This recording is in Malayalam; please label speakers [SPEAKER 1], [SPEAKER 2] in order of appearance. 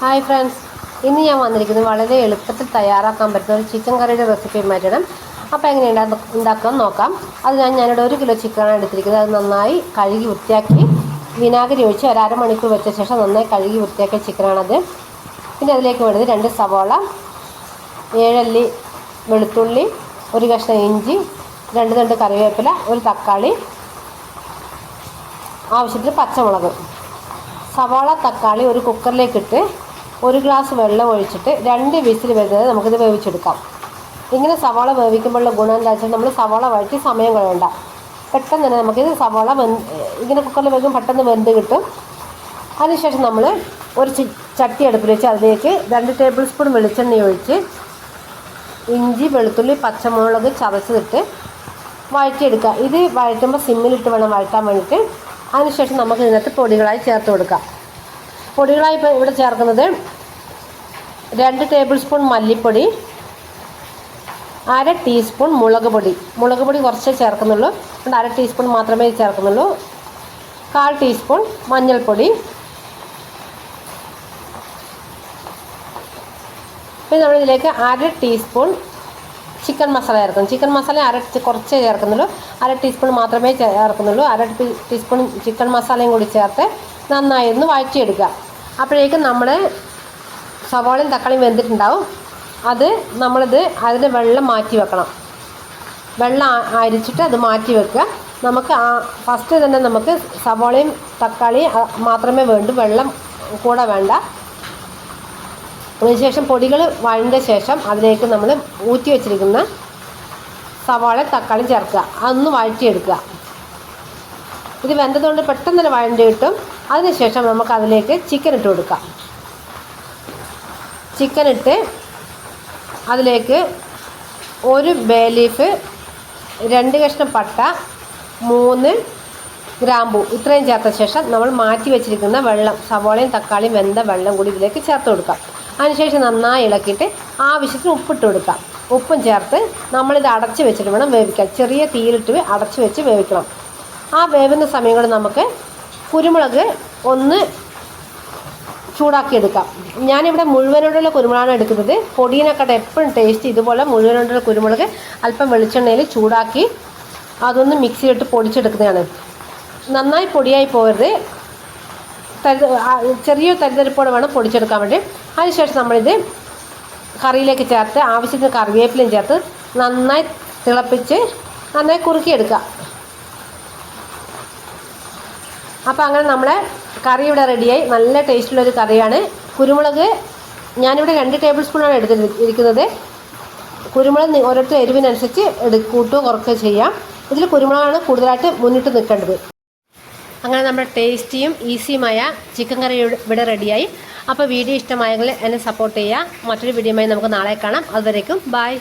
[SPEAKER 1] ഹായ് ഫ്രണ്ട്സ് ഇന്ന് ഞാൻ വന്നിരിക്കുന്നത് വളരെ എളുപ്പത്തിൽ തയ്യാറാക്കാൻ പറ്റുന്ന ഒരു ചിക്കൻ കറിയുടെ റെസിപ്പി മാറ്റണം അപ്പോൾ എങ്ങനെ ഉണ്ടാ- ഉണ്ടാക്കാം നോക്കാം. അത് ഞാൻ ഞാനിവിടെ ഒരു കിലോ ചിക്കനാണ് എടുത്തിരിക്കുന്നത്. അത് നന്നായി കഴുകി വൃത്തിയാക്കി വിനാഗിരി ഒഴിച്ച് ഒരു അരമണിക്കൂർ വെച്ച ശേഷം നന്നായി കഴുകി വൃത്തിയാക്കിയ ചിക്കനാണത് പിന്നെ അതിലേക്ക് വേണ്ടത് രണ്ട് സവാള ഏഴല്ലി വെളുത്തുള്ളി ഒരു കഷ്ണം ഇഞ്ചി രണ്ട് രണ്ട് കറിവേപ്പില ഒരു തക്കാളി ആവശ്യത്തിന് പച്ചമുളക്. സവാള തക്കാളി ഒരു കുക്കറിലേക്ക് ഇട്ട് ഒരു ഗ്ലാസ് വെള്ളം ഒഴിച്ചിട്ട് രണ്ട് വിസിൽ വരുന്നത് നമുക്കിത് വേവിച്ചെടുക്കാം. ഇങ്ങനെ സവാള വേവിക്കുമ്പോഴുള്ള ഗുണം എന്താ വെച്ചാൽ നമ്മൾ സവാള വഴറ്റി സമയം കളയണ്ട. പെട്ടെന്ന് തന്നെ നമുക്കിത് സവാള വെന്ത് ഇങ്ങനെ കുക്കറിൽ വേഗം പെട്ടെന്ന് വെന്ത് കിട്ടും. അതിനുശേഷം നമ്മൾ ഒരു ചട്ടി അടുപ്പിൽ വെച്ച് അതിലേക്ക് രണ്ട് ടേബിൾ സ്പൂൺ വെളിച്ചെണ്ണ ഒഴിച്ച് ഇഞ്ചി വെളുത്തുള്ളി പച്ചമുളക് ചതച്ചിട്ട് വഴറ്റിയെടുക്കുക. ഇത് വഴറ്റുമ്പോൾ സിമ്മിലിട്ട് വേണം വഴറ്റാൻ വേണ്ടിയിട്ട്. അതിനുശേഷം നമുക്ക് ഇതിനകത്ത് പൊടികളായി ചേർത്ത് കൊടുക്കാം. പൊടികളായി ഇപ്പോൾ ഇവിടെ ചേർക്കുന്നത് രണ്ട് ടേബിൾ സ്പൂൺ മല്ലിപ്പൊടി അര ടീസ്പൂൺ മുളക് പൊടി. മുളക് പൊടി കുറച്ചേ ചേർക്കുന്നുള്ളൂ. അര ടീസ്പൂൺ മാത്രമേ ചേർക്കുന്നുള്ളൂ. കാൽ ടീസ്പൂൺ മഞ്ഞൾപ്പൊടി. പിന്നെ നമ്മളിതിലേക്ക് അര ടീസ്പൂൺ ചിക്കൻ മസാല ചേർക്കും ചിക്കൻ മസാല അര കുറച്ചേ ചേർക്കുന്നുള്ളൂ. അര ടീസ്പൂൺ മാത്രമേ ചേർക്കുന്നുള്ളൂ. അര ടീസ്പൂൺ ചിക്കൻ മസാലയും കൂടി ചേർത്ത് നന്നായി ഒന്ന് വഴറ്റിയെടുക്കുക. അപ്പോഴേക്കും നമ്മൾ സവാളയും തക്കാളിയും വെന്തിട്ടുണ്ടാവും. അത് നമ്മളിത് അതിന്റെ വെള്ളം മാറ്റി വെക്കണം. വെള്ളം അരിച്ചിട്ട് അത് മാറ്റി വെക്കുക. നമുക്ക് ആ ഫസ്റ്റ് തന്നെ നമുക്ക് സവാളയും തക്കാളിയും മാത്രമേ വേണ്ടൂ. വെള്ളം കൂടെ വേണ്ട. അതിനുശേഷം പൊടികൾ വഴണ്ട ശേഷം അതിലേക്ക് നമ്മൾ ഊറ്റി വെച്ചിരിക്കുന്ന സവാള തക്കാളി ചേർക്കുക. അതൊന്ന് വഴറ്റിയെടുക്കുക. ഇത് വെന്തതുകൊണ്ട് പെട്ടെന്ന് തന്നെ വഴണ്ടി കിട്ടും. അതിനുശേഷം നമുക്ക് അതിലേക്ക് ചിക്കൻ ഇട്ട് കൊടുക്കാം. ചിക്കൻ ഇട്ട് അതിലേക്ക് ഒരു ബേ ലീഫ് രണ്ട് കഷ്ണം പട്ട മൂന്ന് ഗ്രാമ്പൂ ഇത്രയും ചേർത്ത ശേഷം നമ്മൾ മാറ്റി വെച്ചിരിക്കുന്ന വെള്ളം സവോളയും തക്കാളിയും വെന്ത വെള്ളം കൂടി ഇതിലേക്ക് ചേർത്ത് കൊടുക്കാം. അതിനുശേഷം നന്നായി ഇളക്കിയിട്ട് ആവശ്യത്തിന് ഉപ്പിട്ട് കൊടുക്കാം. ഉപ്പും ചേർത്ത് നമ്മളിത് അടച്ച് വെച്ചിട്ട് വേണം വേവിക്കാൻ. ചെറിയ തീയിലിട്ട് അടച്ച് വെച്ച് വേവിക്കണം. ആ വേവുന്ന സമയം കൊണ്ട് നമുക്ക് കുരുമുളക് ഒന്ന് ചൂടാക്കിയെടുക്കാം. ഞാനിവിടെ മുഴുവനോടുള്ള കുരുമുളകാണ് എടുക്കുന്നത്. പൊടിയിനെക്കാട്ട് എപ്പോഴും ടേസ്റ്റ് ഇതുപോലെ മുഴുവനോടുള്ള കുരുമുളക് അല്പം വെളിച്ചെണ്ണയിൽ ചൂടാക്കി അതൊന്ന് മിക്സിയിലിട്ട് പൊടിച്ചെടുക്കുന്നതാണ്. നന്നായി പൊടിയായി പോകരുത്. തരി ചെറിയ തരിതരിപ്പോടെ വേണം പൊടിച്ചെടുക്കാൻ വേണ്ടി. അതിനുശേഷം നമ്മളിത് കറിയിലേക്ക് ചേർത്ത് ആവശ്യത്തിന് കറിവേപ്പിലയും ചേർത്ത് നന്നായി തിളപ്പിച്ച് നന്നായി കുറുക്കിയെടുക്കുക. അപ്പോൾ അങ്ങനെ നമ്മുടെ കറി ഇവിടെ റെഡിയായി. നല്ല ടേസ്റ്റുള്ളൊരു കറിയാണ്. കുരുമുളക് ഞാനിവിടെ രണ്ട് ടേബിൾ സ്പൂണാണ് എടുത്തിരിക്കുന്നത് കുരുമുളക് ഓരോരുത്തർ എരിവിനനുസരിച്ച് എടു കൂട്ടുകയോ കുറയ്ക്കുകയോ ചെയ്യാം. ഇതിൽ കുരുമുളകാണ് കൂടുതലായിട്ട് മുന്നിട്ട് നിൽക്കേണ്ടത്. അങ്ങനെ നമ്മുടെ ടേസ്റ്റിയും ഈസിയുമായ ചിക്കൻ കറി ഇവിടെ- റെഡിയായി. അപ്പോൾ വീഡിയോ ഇഷ്ടമായെങ്കിൽ എന്നെ സപ്പോർട്ട് ചെയ്യുക. മറ്റൊരു വീഡിയോയുമായി നമുക്ക് നാളെ കാണാം. അതുവരേക്കും ബായ്